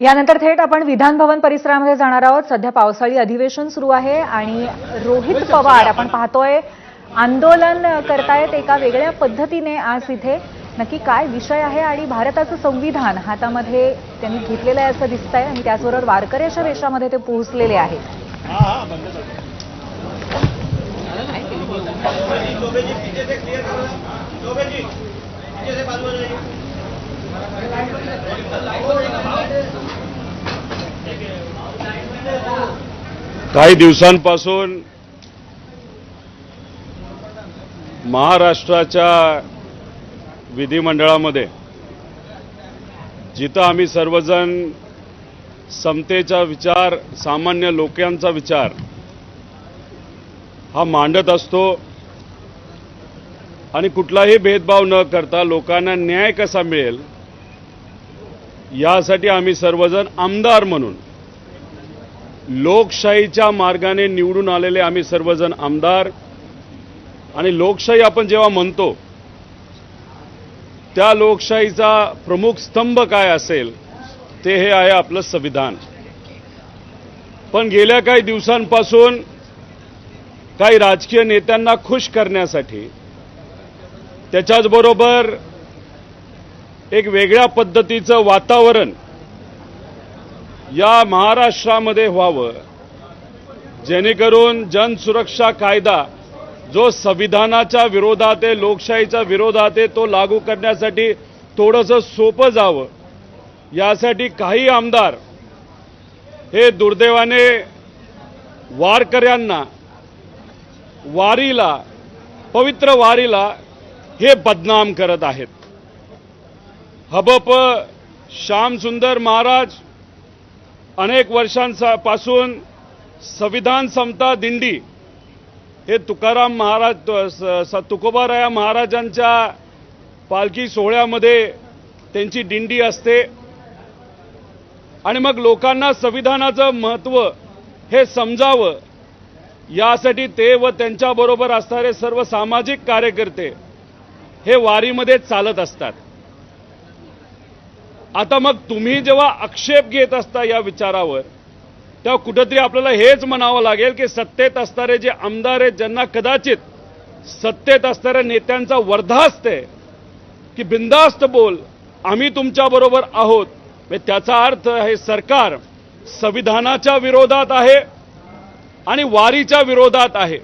यानंतर थेट आपण विधान भवन परिसरामध्ये जाणार आहोत. सध्या पावसाळी अधिवेशन सुरू आहे आणि रोहित पवार आपण पाहतोय आंदोलन करतायत एका वेगळ्या पद्धतीने आज इथे. नक्की काय विषय आहे आणि भारताचं संविधान हातामध्ये त्यांनी घेतलेलं आहे असं दिसतंय आणि त्याचबरोबर वारकऱ्याच्या वेशामध्ये ते पोहोचलेले आहेत. काही दिवसांपासून महाराष्ट्राच्या विधिमंडळामध्ये जिथं आम्ही सर्वजण समतेचा विचार सामान्य लोकांचा विचार हा मांडत असतो आणि कुठलाही भेदभाव न करता लोकांना न्याय कसा मिळेल यासाठी आम्ही सर्वजण आमदार म्हणून लोकशाहीच्या मार्गाने निवडून आलेले आम्ही सर्वजण आमदार. आणि लोकशाही आपण जेव्हा म्हणतो त्या लोकशाहीचा प्रमुख स्तंभ काय असेल ते हे आहे आपलं संविधान. पण गेल्या काही दिवसांपासून काही राजकीय नेत्यांना खुश करण्यासाठी त्याच्याचबरोबर एक वेगळ्या पद्धतीचं वातावरण या महाराष्ट्रामध्ये व्हावं. जेणेकरून जनसुरक्षा कायदा जो संविधानाच्या विरोधात आहे लोकशाहीच्या विरोधात आहे तो लागू करण्यासाठी थोडंसं सोपं जावं. यासाठी काही आमदार हे दुर्दैवाने वारकऱ्यांना वारीला पवित्र वारीला हे बदनाम करत आहेत. हबप श्यामसुंदर महाराज अनेक वर्षांपासून संविधान समता दिंडी हे तुकाराम महाराज तुकोबाराया महाराजांच्या पालखी सोहळ्यामध्ये त्यांची दिंडी असते. आणि मग लोकांना संविधानाचं महत्त्व हे समजावं यासाठी ते व त्यांच्याबरोबर असणारे सर्व सामाजिक कार्यकर्ते हे वारीमध्ये चालत असतात. आता मग तुम्ही जेव्हा आक्षेप घेत असता या विचारावर तेव्हा कुठंतरी आपल्याला हेच म्हणावं लागेल की सत्तेत असणारे जे आमदार आहेत ज्यांना कदाचित सत्तेत असणाऱ्या नेत्यांचा वर्धा असते की बिंदास्त बोल आम्ही तुमच्याबरोबर आहोत. म्हणजे त्याचा अर्थ हे सरकार संविधानाच्या विरोधात आहे आणि वारीच्या विरोधात आहे.